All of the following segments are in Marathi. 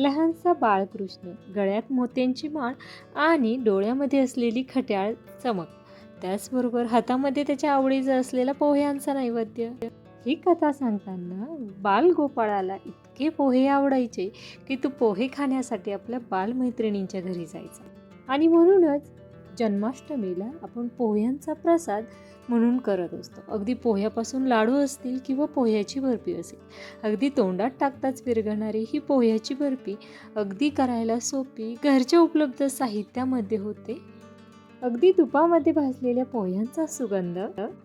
लहानसा बाळकृष्ण गळ्यात मोत्यांची माळ आणि डोळ्यामध्ये असलेली खट्याळ चमक. त्याचबरोबर हातामध्ये त्याच्या आवडीचा असलेला पोह्यांचा नैवेद्य. ही कथा सांगताना बालगोपाळाला इतके पोहे आवडायचे की तो पोहे खाण्यासाठी आपल्या बालमैत्रिणींच्या घरी जायचा. आणि म्हणूनच जन्माष्टमीला आपण पोह्यांचा प्रसाद म्हणून करत असतो. अगदी पोह्यापासून लाडू असतील किंवा पोह्याची बर्फी असेल. अगदी तोंडात टाकताच विरघळणारी ही पोह्याची बर्फी अगदी करायला सोपी घरच्या उपलब्ध साहित्यामध्ये होते. अगदी तुपामध्ये भाजलेल्या पोह्यांचा सुगंध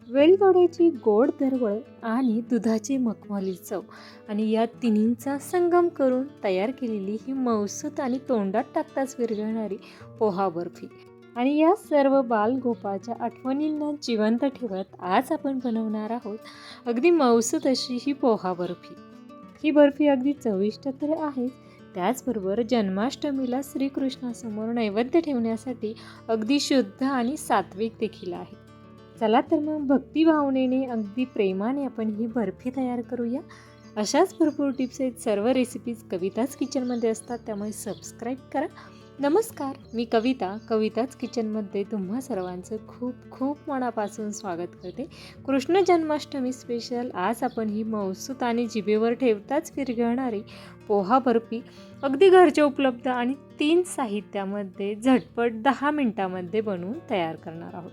वेलदोड्याची गोड दरवळ आणि दुधाची मखमली चव आणि या तिन्हींचा संगम करून तयार केलेली ही मौसूत आणि तोंडात टाकताच विरघळणारी पोहा बर्फी. आणि या सर्व बालगोपाच्या आठवणींना जिवंत ठेवत आज आपण बनवणार आहोत अगदी मौसत अशी ही पोहा बर्फी. ही बर्फी अगदी चविष्ट तर आहेच त्याचबरोबर जन्माष्टमीला श्रीकृष्णासमोर नैवेद्य ठेवण्यासाठी अगदी शुद्ध आणि सात्विक देखील आहे. चला तर मग भक्तिभावनेने अगदी प्रेमाने आपण ही बर्फी तयार करूया. अशाच भरपूर टिप्स आहेत. सर्व रेसिपीज कविताच किचनमध्ये असतात त्यामुळे सबस्क्राईब करा. नमस्कार मी कविता. कविताच किचनमध्ये तुम्हा सर्वांचं खूप खूप मनापासून स्वागत करते. कृष्ण जन्माष्टमी स्पेशल आज आपण ही मौसूत आणि जिभेवर ठेवताच विरघळणारी पोहा बर्फी अगदी घरच्या उपलब्ध आणि तीन साहित्यामध्ये झटपट दहा मिनटामध्ये बनवून तयार करणार आहोत.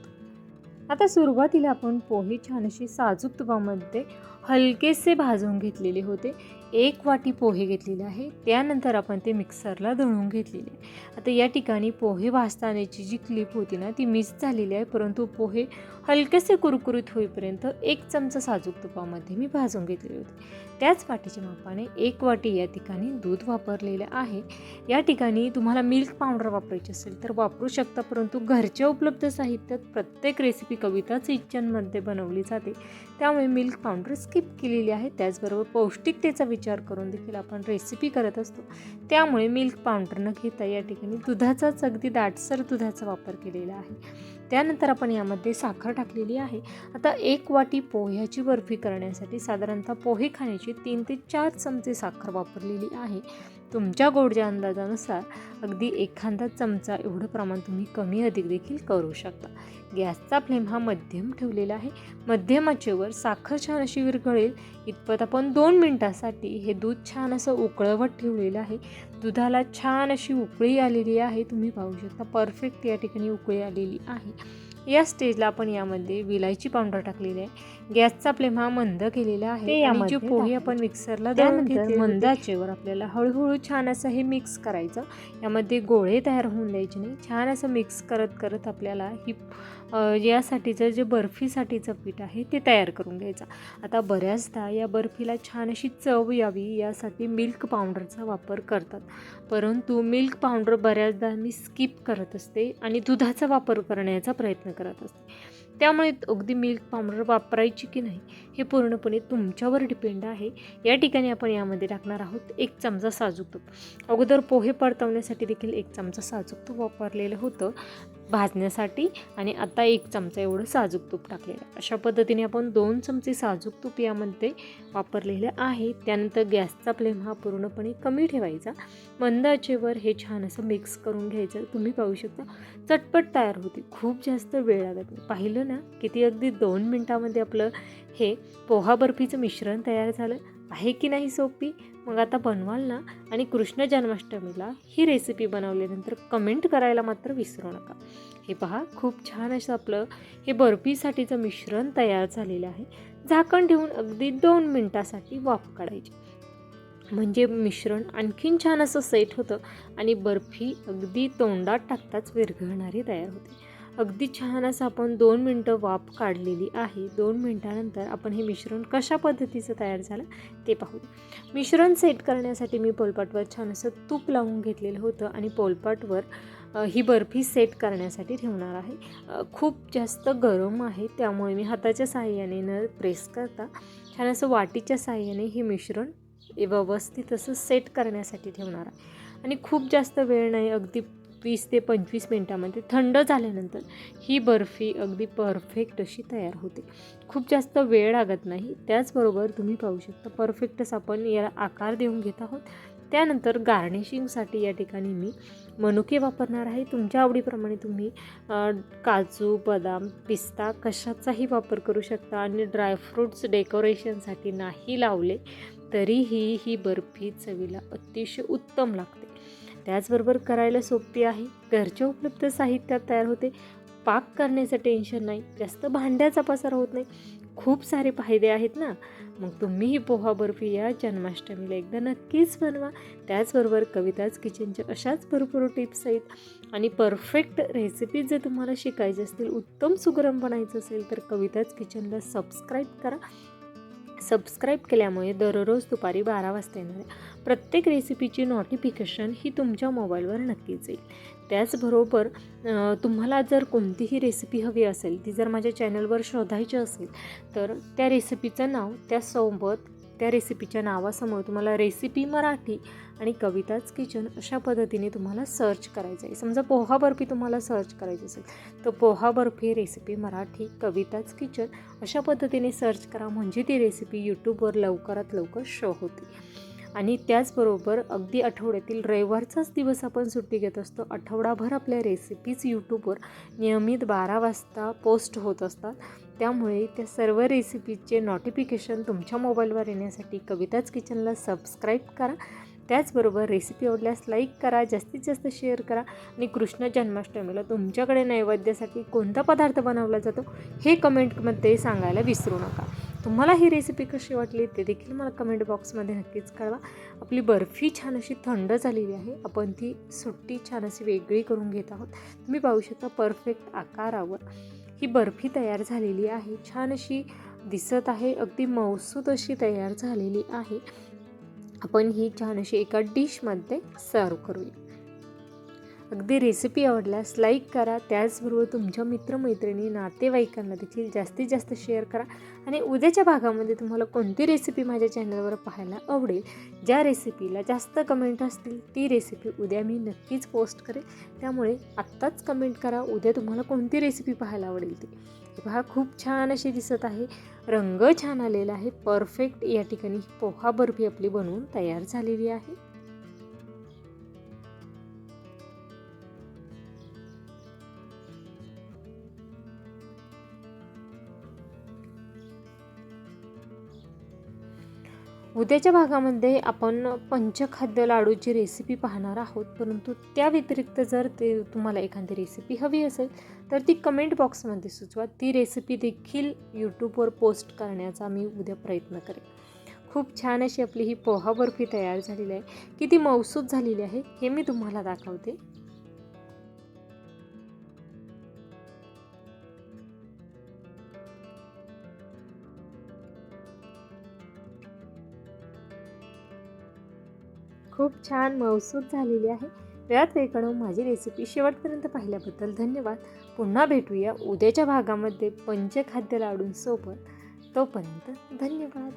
आता सुरुवातीला आपण पोहे छान अशी साजूक तुपामध्ये हलकेसे भाजून घेतलेले होते. एक वाटी पोहे घेतलेले आहे. त्यानंतर आपण ते मिक्सरला दळून घेतलेले. आता या ठिकाणी पोहे भाजतानाची जी क्लिप होती ना ती मिस झालेली आहे. परंतु पोहे हलकेसे कुरकुरीत होईपर्यंत एक चमचा साजूक तुपामध्ये मी भाजून घेतलेले होते. त्याच वाटीच्या मापाने एक वाटी या ठिकाणी दूध वापरलेलं आहे. या ठिकाणी तुम्हाला मिल्क पावडर वापरायची असेल तर वापरू शकता. परंतु घरच्या उपलब्ध साहित्यात प्रत्येक रेसिपी कविताच किचनमध्ये बनवली जाते. त्यामुळे मिल्क पावडर स्किप केलेली आहे. त्याचबरोबर पौष्टिकतेचा विचार करून देखील आपण रेसिपी करत असतो. त्यामुळे मिल्क पावडर न घेता या ठिकाणी दुधाचाच अगदी दाटसर दुधाचा वापर केलेला आहे. त्यानंतर आपण यामध्ये साखर टाकलेली आहे. आता एक वाटी पोह्याची बर्फी करण्यासाठी साधारणतः पोहे खाण्याची तीन ते चार चमचे साखर वापरलेली आहे. तुमच्या गोडच्या अंदाजानुसार अगदी एखादा चमचा एवढं प्रमाण तुम्ही कमी अधिक देखील करू शकता. गॅसचा फ्लेम हा मध्यम ठेवलेला आहे. मध्यम आचेवर साखर छान अशी विरघळेल. इतपत आपण दोन मिनटासाठी हे दूध छान असं उकळवत ठेवलेलं आहे. दुधाला छान अशी उकळी आलेली आहे. तुम्ही पाहू शकता परफेक्ट या ठिकाणी उकळी आलेली आहे. या स्टेजला आपण यामध्ये विलायची पावडर टाकलेली आहे. गॅसचा फ्लेम हा मंद केलेला आहे आणि जे पोहे आपण मिक्सरला त्यानंतर मंद आचेवर आपल्याला हळूहळू छान असं हे मिक्स करायचं. यामध्ये गोळे तयार होऊन द्यायचे नाही. छान असं मिक्स करत करत आपल्याला ही यासाठीचं जे बर्फीसाठीचं पीठ आहे ते तयार करून घ्यायचं. आता बऱ्याचदा या बर्फीला छान अशी चव यावी यासाठी मिल्क पावडरचा वापर करतात. परंतु मिल्क पावडर बऱ्याचदा मी स्किप करत असते आणि दुधाचा वापर करण्याचा प्रयत्न करत असते. त्यामुळे अगदी मिल्क पावडर वापरायची की नाही हे पूर्णपणे तुमच्यावर डिपेंड आहे. या ठिकाणी आपण यामध्ये टाकणार आहोत एक चमचा साजूक तूप. अगोदर पोहे परतवण्यासाठी देखील एक चमचा साजूक तूप वापरलेलं होतं. भाजण्यासाठी आणि आता एक चमचा एवढं साजूक तूप टाकलेलं आहे. अशा पद्धतीने आपण दोन चमचे साजूक तूप यामध्ये वापरलेले आहे. त्यानंतर गॅसचा फ्लेम हा पूर्णपणे कमी ठेवायचा. मंद आचेवर हे छान असं मिक्स करून घ्यायचं. तुम्ही पाहू शकता चटपट तयार होते. खूप जास्त वेळ लागत नाही. पाहिलं ना किती अगदी दोन मिनटामध्ये आपलं हे पोहा बर्फीचं मिश्रण तयार झालं. आहे की नाही सोपी? मग आता बनवाल ना. आणि कृष्ण जन्माष्टमीला ही रेसिपी बनवल्यानंतर कमेंट करायला मात्र विसरू नका. हे पहा खूप छान असं आपलं हे बर्फीसाठीचं मिश्रण तयार झालेलं आहे. झाकण ठेवून अगदी दोन मिनटासाठी वाफ काढायची. म्हणजे मिश्रण आणखीन छान असं सेट होतं आणि बर्फी अगदी तोंडात टाकताच विरघळणारी तयार होते. अगदी छान असं आपण दोन मिनटं वाफ काढलेली आहे. दोन मिनटानंतर आपण हे मिश्रण कशा पद्धतीचं तयार झालं ते पाहू मिश्रण सेट करण्यासाठी मी पोलपाटवर छान असं तूप लावून घेतलेलं होतं आणि पोलपाटवर ही बर्फी सेट करण्यासाठी ठेवणार आहे. खूप जास्त गरम आहे त्यामुळे मी हाताच्या साहाय्याने न प्रेस करता छान असं वाटीच्या साहाय्याने हे मिश्रण व्यवस्थित असं सेट करण्यासाठी ठेवणार आहे. आणि खूप जास्त वेळ नाही अगदी वीस ते पंचवीस मिनटामध्ये थंड झाल्यानंतर ही बर्फी अगदी परफेक्ट अशी तयार होते. खूप जास्त वेळ लागत नाही त्याचबरोबर तुम्ही पाहू शकता परफेक्टच आपण याला आकार देऊन घेत आहोत. त्यानंतर गार्निशिंगसाठी या ठिकाणी मी मनुके वापरणार आहे. तुमच्या आवडीप्रमाणे तुम्ही काजू बदाम पिस्ता कशाचाही वापर करू शकता आणि ड्रायफ्रूट्स डेकोरेशनसाठी नाही लावले तरीही ही बर्फी चवीला अतिशय उत्तम लागते. त्याचबरोबर करायला सोपी आहे. घरच्या उपलब्ध साहित्यात तयार होते. पाक करण्याचं टेन्शन नाही. जास्त भांड्याचा पसार होत नाही. खूप सारे फायदे आहेत ना? मग तुम्हीही पोहा बर्फी या जन्माष्टमीला एकदा नक्कीच बनवा. त्याचबरोबर कविताज किचनच्या अशाच भरपूर टिप्स आहेत. आणि परफेक्ट रेसिपीज जर तुम्हाला शिकायचे असतील उत्तम सुगरम बनायचं असेल तर कविताज किचनला सबस्क्राईब करा. सबस्क्राईब केल्यामुळे दररोज दुपारी बारा वाजता येणाऱ्या प्रत्येक रेसिपीची नोटिफिकेशन ही तुमच्या मोबाईलवर नक्कीच येईल. त्याचबरोबर तुम्हाला जर कोणतीही रेसिपी हवी असेल ती जर माझ्या चॅनलवर शोधायची असेल तर त्या रेसिपीचं नाव त्यासोबत त्या रेसिपीच्या नावासमोर तुम्हाला रेसिपी मराठी आणि कविताच किचन अशा पद्धतीने तुम्हाला सर्च करायचं आहे. समजा पोहा बर्फी तुम्हाला सर्च करायची असेल तर पोहा बर्फी रेसिपी मराठी कविताच किचन अशा पद्धतीने सर्च करा. म्हणजे ती रेसिपी यूट्यूबवर लवकरात लवकर शो होते. आणि त्याचबरोबर अगदी आठवड्यातील रविवारचाच दिवस आपण सुट्टी घेत असतो. आठवडाभर आपल्या रेसिपीज यूट्यूबवर नियमित बारा वाजता पोस्ट होत असतात. त्यामुळे त्या सर्व रेसिपीचे नोटिफिकेशन तुमच्या मोबाईलवर येण्यासाठी कविताच किचनला सबस्क्राईब करा. त्याचबरोबर रेसिपी आवडल्यास लाईक करा जास्तीत जास्त शेअर करा आणि कृष्ण जन्माष्टमीला तुमच्याकडे नैवेद्यासाठी कोणता पदार्थ बनवला जातो हे कमेंटमध्ये सांगायला विसरू नका. तुम्हाला ही रेसिपी कशी वाटली ते देखील मला कमेंट बॉक्समध्ये नक्कीच कळवा. आपली बर्फी छान अशी थंड झालेली आहे. आपण ती सुट्टी छान अशी वेगळी करून घेत आहोत. तुम्ही पाहू शकता परफेक्ट आकारावर ही बर्फी तयार झालेली आहे. छान अशी दिसत आहे. अगदी मौसूद अशी तयार झालेली आहे. आपण ही छान अशी एका डिशमध्ये सर्व करूया. अगदी रेसिपी आवडल्यास लाईक करा. त्याचबरोबर तुमच्या मित्रमैत्रिणी नातेवाईकांना देखील जास्तीत जास्त शेअर करा. आणि उद्याच्या भागामध्ये तुम्हाला कोणती रेसिपी माझ्या चॅनलवर पाहायला आवडेल ज्या रेसिपीला जास्त कमेंट असतील ती रेसिपी उद्या मी नक्कीच पोस्ट करेल. त्यामुळे आत्ताच कमेंट करा. उद्या तुम्हाला कोणती रेसिपी पाहायला आवडेल ती. पहा खूप छान अशी दिसत आहे. रंग छान आलेला आहे. परफेक्ट या ठिकाणी पोहा बर्फी आपली बनवून तयार झालेली आहे. उद्याच्या भागामध्ये आपण पंचखाद्य लाडूची रेसिपी पाहणार आहोत. परंतु त्या व्यतिरिक्त जर ते तुम्हाला एखादी रेसिपी हवी असेल तर ती कमेंट बॉक्समध्ये सुचवा. ती रेसिपी देखील यूट्यूबवर पोस्ट करण्याचा मी उद्या प्रयत्न करेन. खूप छान अशी आपली ही पोहा बर्फी तयार झालेली आहे. किती मौसूद झालेली आहे हे मी तुम्हाला दाखवते. खूप छान मौसूद झालेली आहे. वेळात वेळ काढून माझी रेसिपी शेवटपर्यंत पाहिल्याबद्दल धन्यवाद. पुन्हा भेटूया उद्याच्या भागामध्ये पंचखाद्य लाडूंसोबत. तोपर्यंत धन्यवाद.